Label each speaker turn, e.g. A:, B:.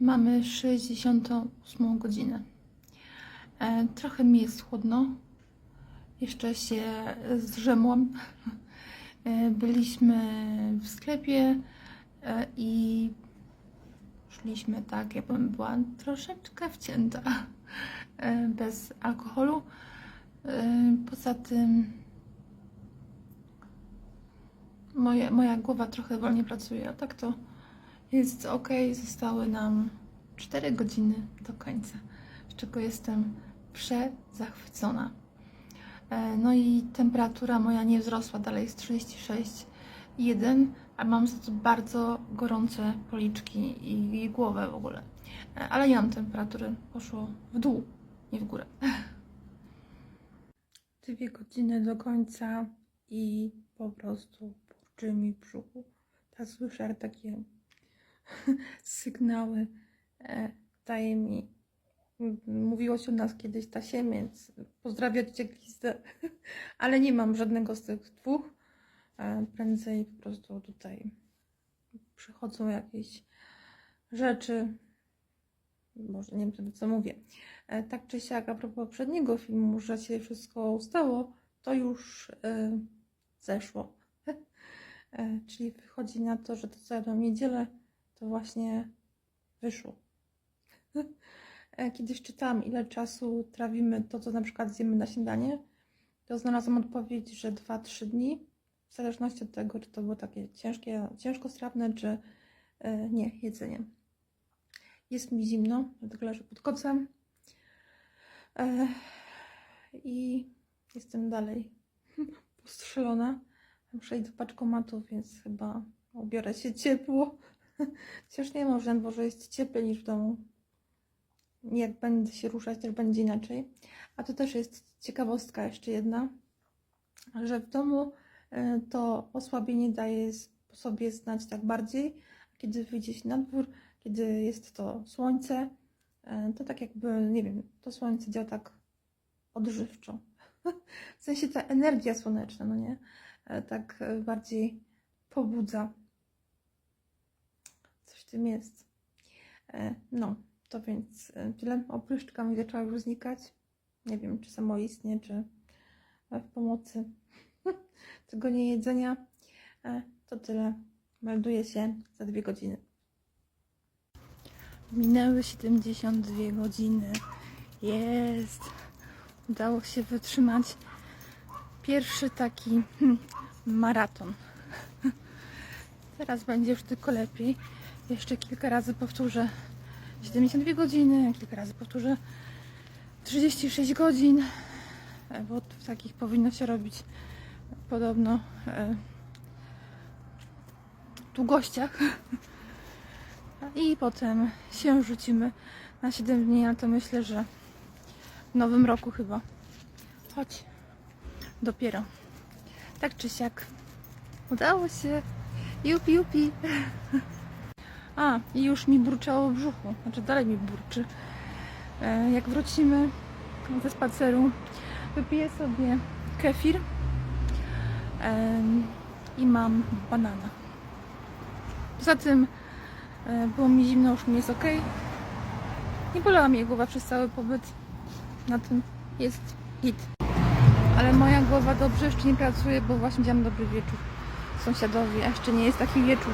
A: Mamy 68 godzinę. E, trochę mi jest chłodno. Jeszcze się zrzemłam. E, byliśmy w sklepie e, i szliśmy tak, jakbym była troszeczkę wcięta. Bez alkoholu. Poza tym moje, moja głowa trochę wolniej pracuje, a tak to jest ok. Zostały nam 4 godziny do końca, z czego jestem przezachwycona. E, No i temperatura moja nie wzrosła, dalej jest 36,1, a mam za to bardzo gorące policzki i, i głowę w ogóle. E, Ale nie mam temperatury, poszło w dół, nie w górę. Dwie godziny do końca i po prostu burczy mi w brzuchu. Ta słyszę takie sygnały e, daje mi. się o nas kiedyś tasiemiec. Pozdrawiać cię glizdę, ale nie mam żadnego z tych dwóch. E, prędzej po prostu tutaj przychodzą jakieś rzeczy. Może nie wiem co mówię. E, tak czy siak, a propos poprzedniego filmu, że się wszystko ustało, to już zeszło. Czyli wychodzi na to, że to co w niedzielę, to właśnie wyszło. E, Kiedyś czytałam, ile czasu trawimy to, co na przykład zjemy na śniadanie, to znalazłam odpowiedź, że 2-3 dni, w zależności od tego, czy to było takie ciężkie, ciężkostrawne, czy e, nie, jedzenie. Jest mi zimno, dlatego leżę pod kocem e, i jestem dalej postrzelona. Muszę iść do paczkomatu, więc chyba ubiorę się ciepło. Chociaż nie może, bo że jest cieplej niż w domu. Jak będę się ruszać, też będzie inaczej. A to też jest ciekawostka jeszcze jedna, że w domu e, to osłabienie daje sobie znać tak bardziej. Kiedy wyjdzie się na dwór, kiedy jest to słońce, e, to tak jakby, nie wiem, to słońce działa tak odżywczo. W sensie ta energia słoneczna, no nie? E, Tak bardziej pobudza. Tym jest. E, No, to więc e, tyle. Opryszczka mi zaczęła już znikać. Nie wiem, czy samoistnie, czy e, w pomocy tego niejedzenia. To tyle. Melduję się za dwie godziny. Minęły 72 godziny. Jest. Udało się wytrzymać pierwszy taki hmm, maraton. Teraz będzie już tylko lepiej. Jeszcze kilka razy powtórzę 72 godziny, kilka razy powtórzę 36 godzin, e, bo takich powinno się robić podobno e, długościach. I potem się rzucimy na 7 dni, ale to myślę, że w nowym roku chyba. Chodź. Dopiero. Tak czy siak. Udało się. Jupi, jupi. A, i już mi burczało w brzuchu. Znaczy dalej mi burczy. E, jak wrócimy ze spaceru, wypiję sobie kefir i mam banana. Poza tym e, było mi zimno, już mi jest ok. Nie bolała mnie głowa przez cały pobyt. Na tym jest hit. Ale moja głowa dobrze jeszcze nie pracuje, bo właśnie wziąłam dobry wieczór sąsiadowi, a jeszcze nie jest taki wieczór.